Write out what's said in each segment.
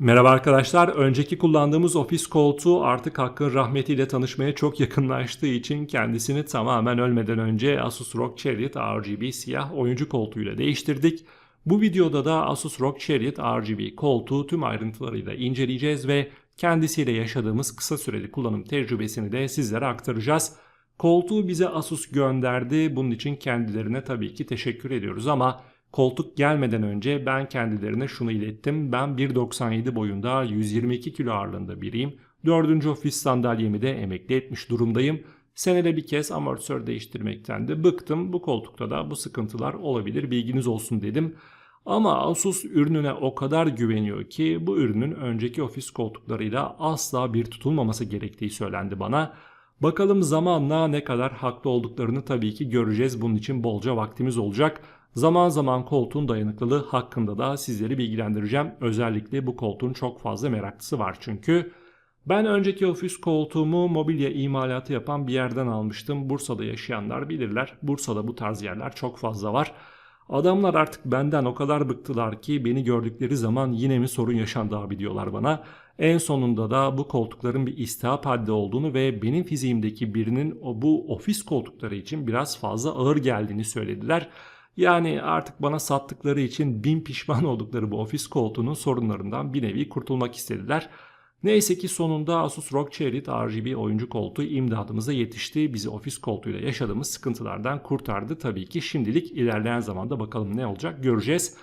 Merhaba arkadaşlar. Önceki kullandığımız ofis koltuğu artık Hakk'ın rahmetiyle tanışmaya çok yakınlaştığı için kendisini tamamen ölmeden önce Asus ROG Chariot RGB siyah oyuncu koltuğuyla değiştirdik. Bu videoda da Asus ROG Chariot RGB koltuğu tüm ayrıntılarıyla inceleyeceğiz ve kendisiyle yaşadığımız kısa süreli kullanım tecrübesini de sizlere aktaracağız. Koltuğu bize Asus gönderdi. Bunun için kendilerine tabii ki teşekkür ediyoruz ama Koltuk gelmeden önce ben kendilerine şunu ilettim. Ben 1.97 boyunda 122 kilo ağırlığında biriyim. Dördüncü ofis sandalyemi de emekli etmiş durumdayım. Senede bir kez amortisör değiştirmekten de bıktım. Bu koltukta da bu sıkıntılar olabilir bilginiz olsun dedim. Ama Asus ürününe o kadar güveniyor ki bu ürünün önceki ofis koltuklarıyla asla bir tutulmaması gerektiği söylendi bana. Bakalım zamanla ne kadar haklı olduklarını tabii ki göreceğiz. Bunun için bolca vaktimiz olacak. Zaman zaman koltuğun dayanıklılığı hakkında da sizleri bilgilendireceğim. Özellikle bu koltuğun çok fazla meraklısı var çünkü. Ben önceki ofis koltuğumu mobilya imalatı yapan bir yerden almıştım. Bursa'da yaşayanlar bilirler. Bursa'da bu tarz yerler çok fazla var. Adamlar artık benden o kadar bıktılar ki beni gördükleri zaman yine mi sorun yaşandı abi diyorlar bana. En sonunda da bu koltukların bir istihap haddi olduğunu ve benim fiziğimdeki birinin bu ofis koltukları için biraz fazla ağır geldiğini söylediler. Yani artık bana sattıkları için bin pişman oldukları bu ofis koltuğunun sorunlarından bir nevi kurtulmak istediler. Neyse ki sonunda Asus ROG Chariot RGB oyuncu koltuğu imdadımıza yetişti. Bizi ofis koltuğuyla yaşadığımız sıkıntılardan kurtardı. Tabii ki şimdilik ilerleyen zamanda bakalım ne olacak göreceğiz.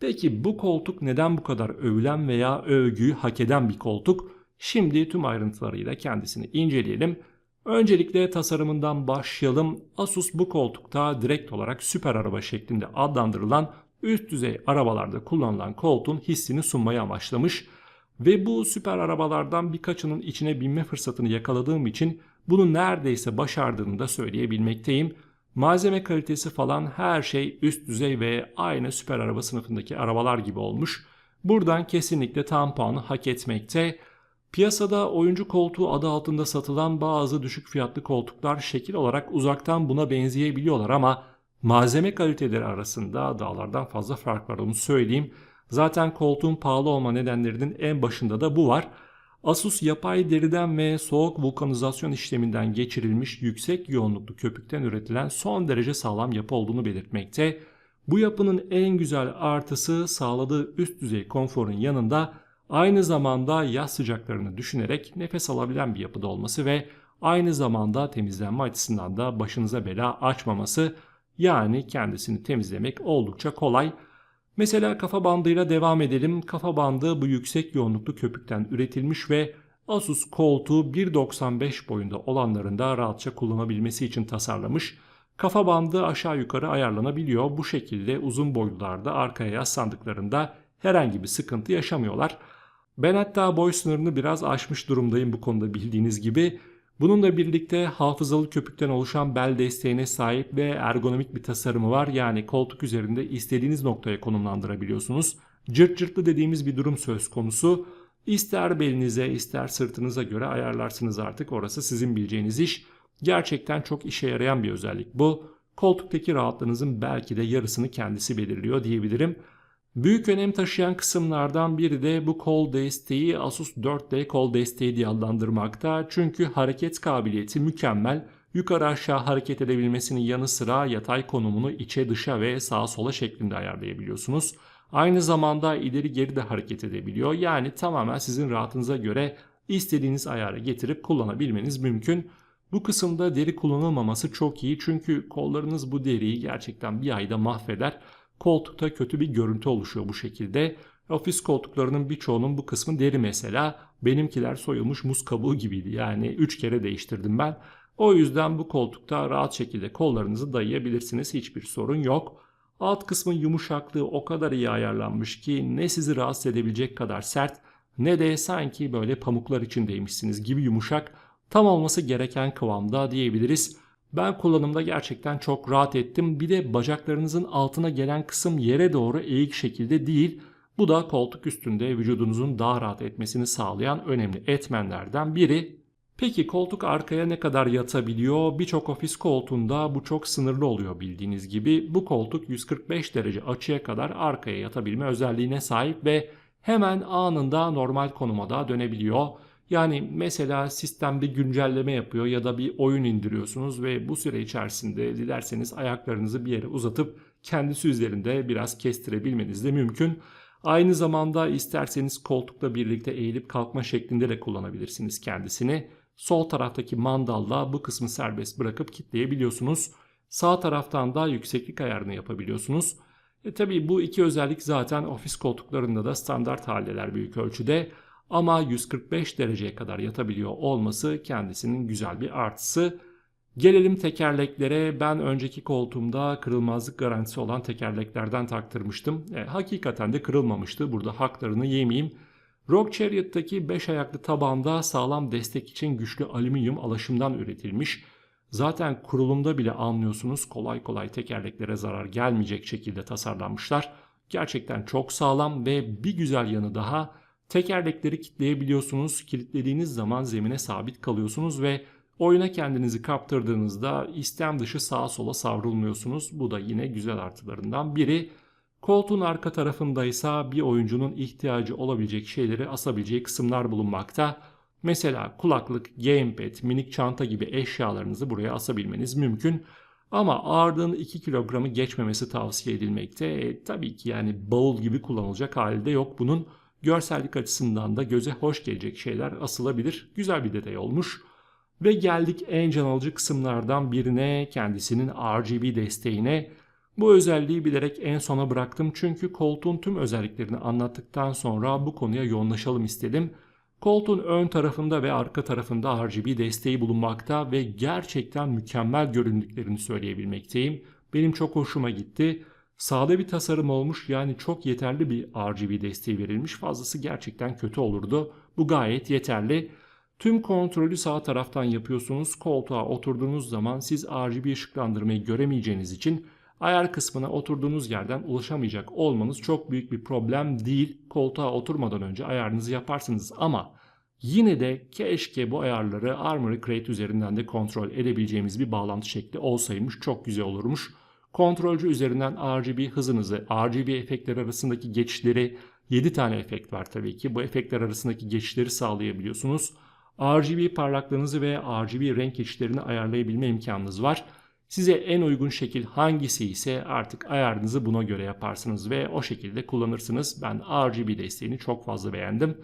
Peki bu koltuk neden bu kadar övülen veya övgüyü hak eden bir koltuk? Şimdi tüm ayrıntılarıyla kendisini inceleyelim. Öncelikle tasarımından başlayalım. Asus bu koltukta direkt olarak süper araba şeklinde adlandırılan üst düzey arabalarda kullanılan koltuğun hissini sunmaya amaçlamış. Ve bu süper arabalardan birkaçının içine binme fırsatını yakaladığım için bunu neredeyse başardığını da söyleyebilmekteyim. Malzeme kalitesi falan her şey üst düzey ve aynı süper araba sınıfındaki arabalar gibi olmuş. Buradan kesinlikle tam puanı hak etmekte. Piyasada oyuncu koltuğu adı altında satılan bazı düşük fiyatlı koltuklar şekil olarak uzaktan buna benzeyebiliyorlar ama malzeme kaliteleri arasında dağlardan fazla fark var onu söyleyeyim. Zaten koltuğun pahalı olma nedenlerinin en başında da bu var. Asus yapay deriden ve soğuk vulkanizasyon işleminden geçirilmiş yüksek yoğunluklu köpükten üretilen son derece sağlam yapı olduğunu belirtmekte. Bu yapının en güzel artısı sağladığı üst düzey konforun yanında aynı zamanda yaz sıcaklarını düşünerek nefes alabilen bir yapıda olması ve aynı zamanda temizlenme açısından da başınıza bela açmaması yani kendisini temizlemek oldukça kolay. Mesela kafa bandıyla devam edelim. Kafa bandı bu yüksek yoğunluklu köpükten üretilmiş ve Asus koltuğu 1.95 boyunda olanlarında rahatça kullanabilmesi için tasarlamış. Kafa bandı aşağı yukarı ayarlanabiliyor. Bu şekilde uzun boylularda arkaya yaslandıklarında herhangi bir sıkıntı yaşamıyorlar. Ben hatta boy sınırını biraz aşmış durumdayım bu konuda bildiğiniz gibi. Bununla birlikte hafızalı köpükten oluşan bel desteğine sahip ve ergonomik bir tasarımı var. Yani koltuk üzerinde istediğiniz noktaya konumlandırabiliyorsunuz. Cırt cırtlı dediğimiz bir durum söz konusu. İster belinize ister sırtınıza göre ayarlarsınız artık orası sizin bileceğiniz iş. Gerçekten çok işe yarayan bir özellik bu. Koltuktaki rahatlığınızın belki de yarısını kendisi belirliyor diyebilirim. Büyük önem taşıyan kısımlardan biri de bu kol desteği Asus 4D kol desteği diye adlandırmakta. Çünkü hareket kabiliyeti mükemmel. Yukarı aşağı hareket edebilmesinin yanı sıra yatay konumunu içe dışa ve sağa sola şeklinde ayarlayabiliyorsunuz. Aynı zamanda ileri geri de hareket edebiliyor. Yani tamamen sizin rahatınıza göre istediğiniz ayara getirip kullanabilmeniz mümkün. Bu kısımda deri kullanılmaması çok iyi çünkü kollarınız bu deriyi gerçekten bir ayda mahveder. Koltukta kötü bir görüntü oluşuyor bu şekilde. Ofis koltuklarının birçoğunun bu kısmı deri mesela. Benimkiler soyulmuş muz kabuğu gibiydi. Yani 3 kere değiştirdim ben. O yüzden bu koltukta rahat şekilde kollarınızı dayayabilirsiniz. Hiçbir sorun yok. Alt kısmın yumuşaklığı o kadar iyi ayarlanmış ki ne sizi rahatsız edebilecek kadar sert ne de sanki böyle pamuklar içindeymişsiniz gibi yumuşak tam olması gereken kıvamda diyebiliriz. Ben kullanımda gerçekten çok rahat ettim. Bir de bacaklarınızın altına gelen kısım yere doğru eğik şekilde değil. Bu da koltuk üstünde vücudunuzun daha rahat etmesini sağlayan önemli etmenlerden biri. Peki koltuk arkaya ne kadar yatabiliyor? Birçok ofis koltuğunda bu çok sınırlı oluyor bildiğiniz gibi. Bu koltuk 145 derece açıya kadar arkaya yatabilme özelliğine sahip ve hemen anında normal konuma da dönebiliyor. Yani mesela sistem bir güncelleme yapıyor ya da bir oyun indiriyorsunuz ve bu süre içerisinde dilerseniz ayaklarınızı bir yere uzatıp kendisi üzerinde biraz kestirebilmeniz de mümkün. Aynı zamanda isterseniz koltukla birlikte eğilip kalkma şeklinde de kullanabilirsiniz kendisini. Sol taraftaki mandalla bu kısmı serbest bırakıp kitleyebiliyorsunuz. Sağ taraftan da yükseklik ayarını yapabiliyorsunuz. E tabi bu iki özellik zaten ofis koltuklarında da standart haldeler büyük ölçüde. Ama 145 dereceye kadar yatabiliyor olması kendisinin güzel bir artısı. Gelelim tekerleklere. Ben önceki koltuğumda kırılmazlık garantisi olan tekerleklerden taktırmıştım. E, hakikaten de kırılmamıştı. Burada haklarını yemeyeyim. Rock Chariot'taki 5 ayaklı tabanda sağlam destek için güçlü alüminyum alaşımdan üretilmiş. Zaten kurulumda bile anlıyorsunuz kolay kolay tekerleklere zarar gelmeyecek şekilde tasarlanmışlar. Gerçekten çok sağlam ve bir güzel yanı daha tekerlekleri kilitleyebiliyorsunuz. Kilitlediğiniz zaman zemine sabit kalıyorsunuz ve oyuna kendinizi kaptırdığınızda istem dışı sağa sola savrulmuyorsunuz. Bu da yine güzel artılarından biri. Koltuğun arka tarafında ise bir oyuncunun ihtiyacı olabilecek şeyleri asabileceği kısımlar bulunmakta. Mesela kulaklık, gamepad, minik çanta gibi eşyalarınızı buraya asabilmeniz mümkün. Ama ağırlığın 2 kilogramı geçmemesi tavsiye edilmekte. E, tabii ki yani bavul gibi kullanılacak halde yok. Bunun görsellik açısından da göze hoş gelecek şeyler asılabilir. Güzel bir detay olmuş. Ve geldik en can alıcı kısımlardan birine kendisinin RGB desteğine. Bu özelliği bilerek en sona bıraktım çünkü koltuğun tüm özelliklerini anlattıktan sonra bu konuya yoğunlaşalım istedim. Koltuğun ön tarafında ve arka tarafında RGB desteği bulunmakta ve gerçekten mükemmel göründüklerini söyleyebilmekteyim. Benim çok hoşuma gitti. Sade bir tasarım olmuş yani çok yeterli bir RGB desteği verilmiş. Fazlası gerçekten kötü olurdu. Bu gayet yeterli. Tüm kontrolü sağ taraftan yapıyorsunuz. Koltuğa oturduğunuz zaman siz RGB ışıklandırmayı göremeyeceğiniz için ayar kısmına oturduğunuz yerden ulaşamayacak olmanız çok büyük bir problem değil. Koltuğa oturmadan önce ayarınızı yaparsınız ama yine de keşke bu ayarları Armory Crate üzerinden de kontrol edebileceğimiz bir bağlantı şekli olsaymış çok güzel olurmuş. Kontrolcü üzerinden RGB hızınızı, RGB efektler arasındaki geçişleri 7 tane efekt var tabii ki. Bu efektler arasındaki geçişleri sağlayabiliyorsunuz. RGB parlaklığınızı ve RGB renk geçişlerini ayarlayabilme imkanınız var. Size en uygun şekil hangisi ise artık ayarınızı buna göre yaparsınız ve o şekilde kullanırsınız. Ben RGB desteğini çok fazla beğendim.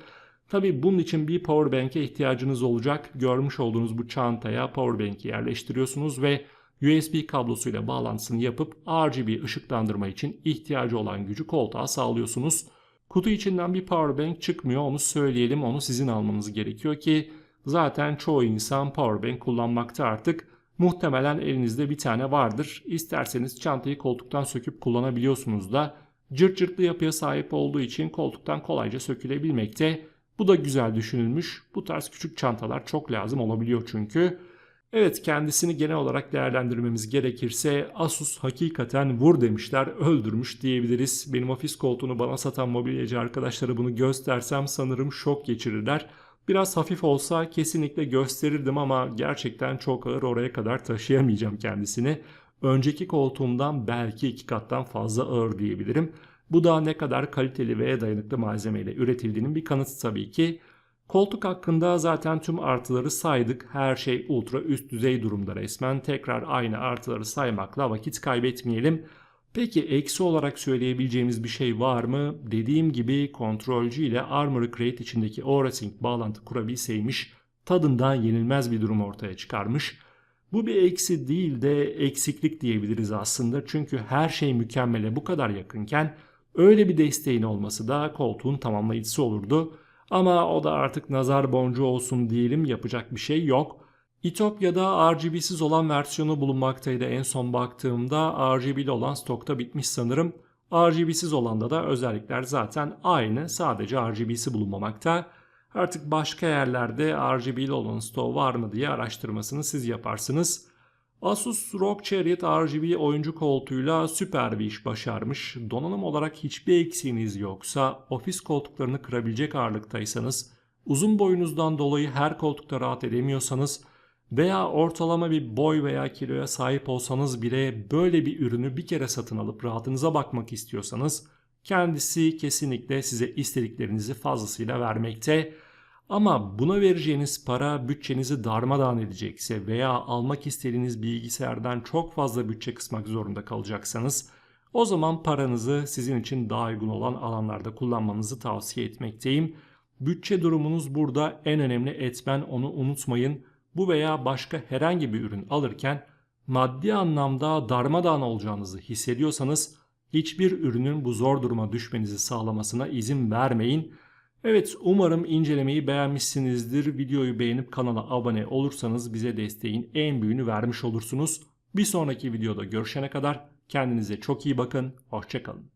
Tabi bunun için bir powerbank'e ihtiyacınız olacak. Görmüş olduğunuz bu çantaya powerbank'i yerleştiriyorsunuz ve USB kablosuyla bağlantısını yapıp RGB ışıklandırma için ihtiyacı olan gücü koltuğa sağlıyorsunuz. Kutu içinden bir powerbank çıkmıyor onu söyleyelim onu sizin almanız gerekiyor ki zaten çoğu insan powerbank kullanmakta artık. Muhtemelen elinizde bir tane vardır. İsterseniz çantayı koltuktan söküp kullanabiliyorsunuz da cırt cırtlı yapıya sahip olduğu için koltuktan kolayca sökülebilmekte. Bu da güzel düşünülmüş. Bu tarz küçük çantalar çok lazım olabiliyor çünkü. Evet kendisini genel olarak değerlendirmemiz gerekirse Asus hakikaten vur demişler öldürmüş diyebiliriz. Benim ofis koltuğunu bana satan mobilyacı arkadaşlara bunu göstersem sanırım şok geçirirler. Biraz hafif olsa kesinlikle gösterirdim ama gerçekten çok ağır oraya kadar taşıyamayacağım kendisini. Önceki koltuğumdan belki iki kattan fazla ağır diyebilirim. Bu da ne kadar kaliteli ve dayanıklı malzemeyle üretildiğinin bir kanıtı tabii ki. Koltuk hakkında zaten tüm artıları saydık. Her şey ultra üst düzey durumda resmen. Tekrar aynı artıları saymakla vakit kaybetmeyelim. Peki eksi olarak söyleyebileceğimiz bir şey var mı? Dediğim gibi kontrolcü ile Armory Crate içindeki ORASync bağlantı kurabilseymiş tadından yenilmez bir durum ortaya çıkarmış. Bu bir eksi değil de eksiklik diyebiliriz aslında. Çünkü her şey mükemmele bu kadar yakınken öyle bir desteğin olması da koltuğun tamamlayıcısı olurdu. Ama o da artık nazar boncuğu olsun diyelim yapacak bir şey yok. İtopya'da RGB'siz olan versiyonu bulunmaktaydı en son baktığımda. RGB'li olan stokta bitmiş sanırım. RGB'siz olanda da özellikler zaten aynı. Sadece RGB'si bulunmamakta. Artık başka yerlerde RGB'li olan stok var mı diye araştırmasını siz yaparsınız. Asus ROG Chariot RGB oyuncu koltuğuyla süper bir iş başarmış. Donanım olarak hiçbir eksiğiniz yoksa, ofis koltuklarını kırabilecek ağırlıktaysanız, uzun boyunuzdan dolayı her koltukta rahat edemiyorsanız veya ortalama bir boy veya kiloya sahip olsanız bile böyle bir ürünü bir kere satın alıp rahatınıza bakmak istiyorsanız Kendisi kesinlikle size istediklerinizi fazlasıyla vermekte. Ama buna vereceğiniz para bütçenizi darmadağın edecekse veya almak istediğiniz bilgisayardan çok fazla bütçe kısmak zorunda kalacaksanız o zaman paranızı sizin için daha uygun olan alanlarda kullanmanızı tavsiye etmekteyim. Bütçe durumunuz burada en önemli etmen onu unutmayın. Bu veya başka herhangi bir ürün alırken maddi anlamda darmadağın olacağınızı hissediyorsanız hiçbir ürünün bu zor duruma düşmenizi sağlamasına izin vermeyin. Evet umarım incelemeyi beğenmişsinizdir. Videoyu beğenip kanala abone olursanız bize desteğin en büyüğünü vermiş olursunuz. Bir sonraki videoda görüşene kadar kendinize çok iyi bakın. Hoşçakalın.